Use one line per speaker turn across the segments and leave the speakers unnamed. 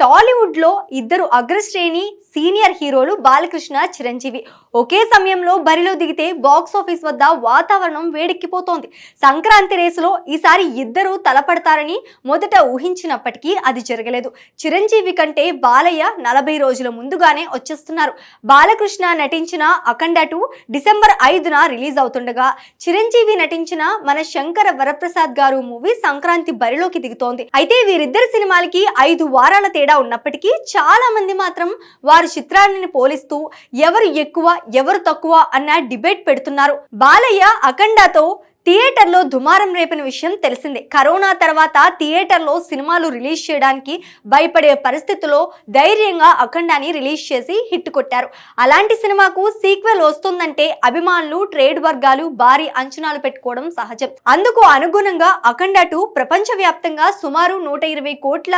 టాలీవుడ్లో ఇద్దరు అగ్రశ్రేణి సీనియర్ హీరోలు బాలకృష్ణ చిరంజీవి. ఒకే సమయంలో బరిలో దిగితే బాక్స్ ఆఫీస్ వద్ద వాతావరణం వేడెక్కిపోతోంది. సంక్రాంతి రేసులో ఈసారి ఇద్దరు తలపడతారని మొదట ఊహించినప్పటికీ అది జరగలేదు. చిరంజీవి కంటే బాలయ్య నలభై రోజుల ముందుగానే వచ్చేస్తున్నారు. బాలకృష్ణ నటించిన అఖండ టూ డిసెంబర్ ఐదున రిలీజ్ అవుతుండగా చిరంజీవి నటించిన మన శంకర వరప్రసాద్ గారు మూవీ సంక్రాంతి బరిలోకి దిగుతోంది. అయితే వీరిద్దరి సినిమాలకి ఐదు వారాల తేడా ఉన్నప్పటికీ చాలా మంది మాత్రం వారు చిత్రాలని పోలిస్తూ ఎవరు ఎక్కువ ఎవరు తక్కువ అన్న డిబేట్ పెడుతున్నారు. బాలయ్య అఖండతో థియేటర్లో దుమారం రేపిన విషయం తెలిసిందే. కరోనా తర్వాత థియేటర్లో సినిమాలు రిలీజ్ చేయడానికి భయపడే పరిస్థితుల్లో ధైర్యంగా అఖండాని రిలీజ్ చేసి హిట్ కొట్టారు. అలాంటి సినిమాకు సీక్వెల్ వస్తుందంటే అభిమానులు ట్రేడ్ వర్గాలు భారీ అంచనాలు పెట్టుకోవడం సహజం. అందుకు అనుగుణంగా అఖండ టూ ప్రపంచవ్యాప్తంగా సుమారు నూట ఇరవై కోట్ల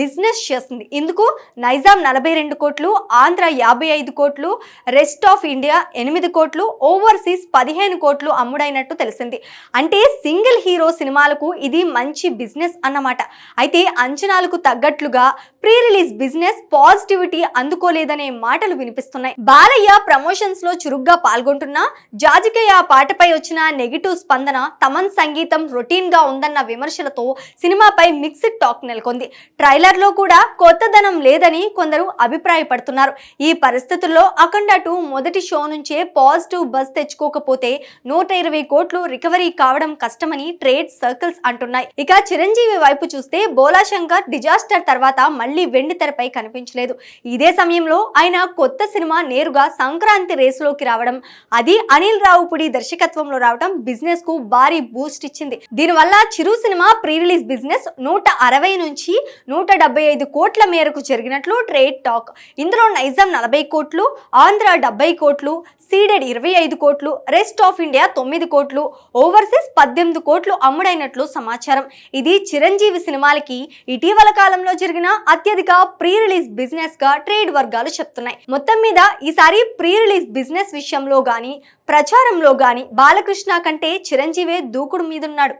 బిజినెస్ చేస్తుంది. ఇందుకు నైజాం నలభై రెండు కోట్లు ఆంధ్ర యాభై ఐదు కోట్లు రెస్ట్ ఆఫ్ ఇండియా ఎనిమిది కోట్లు ఓవర్సీస్ పదిహేను కోట్లు అమ్ముడైనట్టు తెలిసింది. అంటే సింగిల్ హీరో సినిమాలకు ఇది మంచి బిజినెస్ అన్నమాట. అయితే అంచనాలకు తగ్గట్లుగా ప్రీ రిలీజ్ బిజినెస్ పాజిటివిటీ అందుకోలేదనే మాటలు వినిపిస్తున్నాయి. బాలయ్య ప్రమోషన్స్లో చురుగ్గా పాల్గొంటున్నా జాజికయ్య పాటపై వచ్చిన నెగిటివ్ స్పందన తమన్ సంగీతం రొటీన్గా ఉందన్న విమర్శలతో సినిమాపై మిక్స్డ్ టాక్ నెలకొంది. ట్రైలర్లో కూడా కొత్తదనం లేదని కొందరు అభిప్రాయపడుతున్నారు. ఈ పరిస్థితుల్లో అఖండ టూ మొదటి షో నుంచే పాజిటివ్ బస్ తెచ్చుకోకపోతే నూట ఇరవై కోట్లు రికవరీ కావడం కష్టమని ట్రేడ్ సర్కిల్స్ అంటున్నాయి. ఇక చిరంజీవి వైపు చూస్తే బోలాశంకర్ డిజాస్టర్ తర్వాత మళ్ళీ వెండి తెరపై కనిపించలేదు. ఇదే సమయంలో ఆయన కొత్త సినిమా నేరుగా సంక్రాంతి రేసులోకి రావడం అది అనిల్ రావుపుడి దర్శకత్వంలో రావడం బిజినెస్కు భారీ బూస్ట్ ఇచ్చింది. దీనివల్ల Chiru cinema pre release business నూట అరవై నుంచి నూట డెబ్బై ఐదు కోట్ల మేరకు జరిగినట్లు ట్రేడ్ టాక్. ఇందులో నైజాం నలభై కోట్లు ఆంధ్ర డెబ్బై కోట్లు సీడెడ్ ఇరవై ఐదు కోట్లు రెస్ట్ ఆఫ్ ఇండియా తొమ్మిది కోట్లు ఓవర్సీస్ పద్దెనిమిది కోట్లు అమ్ముడైనట్లు సమాచారం. ఇది చిరంజీవి సినిమాలకి ఇటీవల కాలంలో జరిగిన అత్యధిక ప్రీ రిలీజ్ బిజినెస్గా ట్రేడ్ వర్గాలు చెప్తున్నాయి. మొత్తం మీద ఈసారి ప్రీ రిలీజ్ బిజినెస్ విషయంలో గాని ప్రచారంలో గాని బాలకృష్ణ కంటే చిరంజీవే దూకుడు మీదున్నాడు.